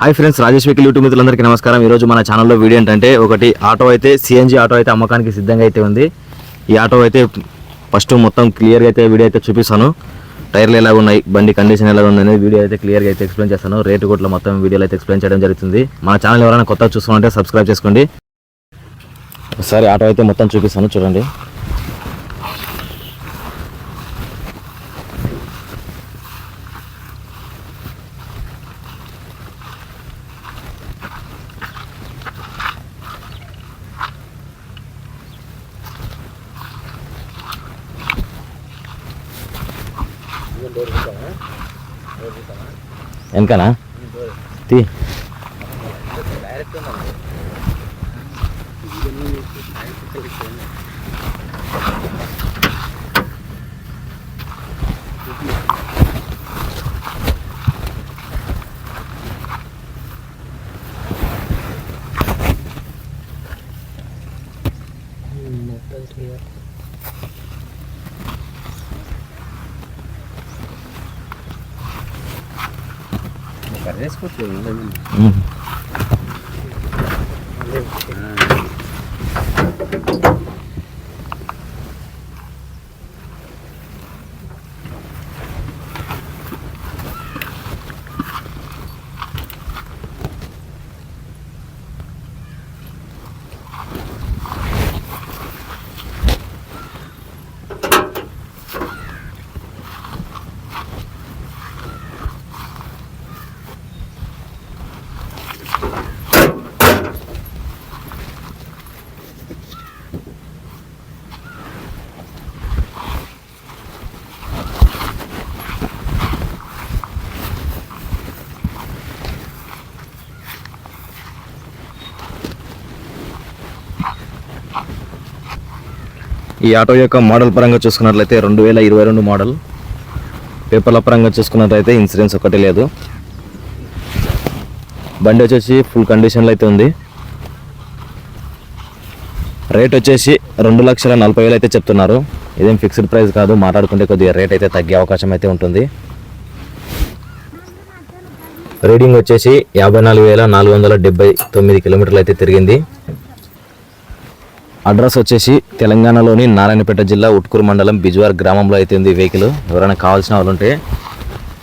Hi friends Rajesh vehicle YouTube మిత్రులందరికీ నమస్కారం. ఈరోజు మన ఛానల్లో వీడియో ఏంటంటే ఒకటి ఆటో అయితే సిఎన్జి ఆటో అయితే అమ్మకానికి సిద్ధంగా అయితే ఉంది. ఈ ఆటో అయితే ఫస్ట్ మొత్తం క్లియర్గా అయితే వీడియో అయితే చూపిస్తాను. టైర్లు ఎలా ఉన్నాయి బండి కండిషన్ ఎలా ఉంది అనేది వీడియో అయితే క్లియర్గా అయితే ఎక్స్ప్లెయిన్ చేస్తాను. రేటు కూడా మొత్తం వీడియోలో అయితే ఎక్స్ప్లెయిన్ చేయడం జరుగుతుంది. మన ఛానల్ ఎవరైనా కొత్తగా చూసుకుంటే సబ్స్క్రైబ్ చేసుకోండి. ఒకసారి ఆటో అయితే మొత్తం చూపిస్తాను చూడండి. వెనకనా తీ Parece que eu tenho, não lembro. Uhum. ఈ ఆటో యొక్క మోడల్ పరంగా చూసుకున్నట్లయితే రెండు వేల ఇరవై రెండు మోడల్. పేపర్ల పరంగా చూసుకున్నట్లయితే ఇన్సూరెన్స్ ఒకటి లేదు. బండి వచ్చేసి ఫుల్ కండిషన్లో అయితే ఉంది. రేట్ వచ్చేసి రెండు లక్షల నలభై వేలు అయితే చెప్తున్నారు. ఇదేం ఫిక్స్డ్ ప్రైస్ కాదు మాట్లాడుకుంటే కొద్దిగా రేట్ అయితే తగ్గే అవకాశం అయితే ఉంటుంది. రీడింగ్ వచ్చేసి యాభై నాలుగు వేల నాలుగు వందల డెబ్బై తొమ్మిది కిలోమీటర్లు అయితే తిరిగింది. అడ్రస్ వచ్చేసి తెలంగాణలోని నారాయణపేట జిల్లా ఉట్కూరు మండలం బిజ్వార్ గ్రామంలో అయితే ఉంది వెహికల్ ఎవరైనా కావాల్సిన వాళ్ళు ఉంటే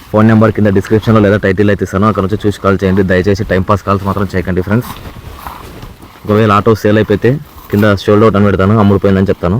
ఫోన్ నెంబర్ కింద డిస్క్రిప్షన్లో లేదా టైటిల్ అయితే ఇస్తాను. అక్కడ నుంచి చూసి కాల్ చేయండి. దయచేసి టైంపాస్ కాల్స్ మాత్రం చేయకండి ఫ్రెండ్స్ ఒకవేళ ఆటో సేల్ అయిపోతే కింద షోల్డ్ అవుట్ అని పెడతాను అమ్ముడిపోయిందని చెప్తాను.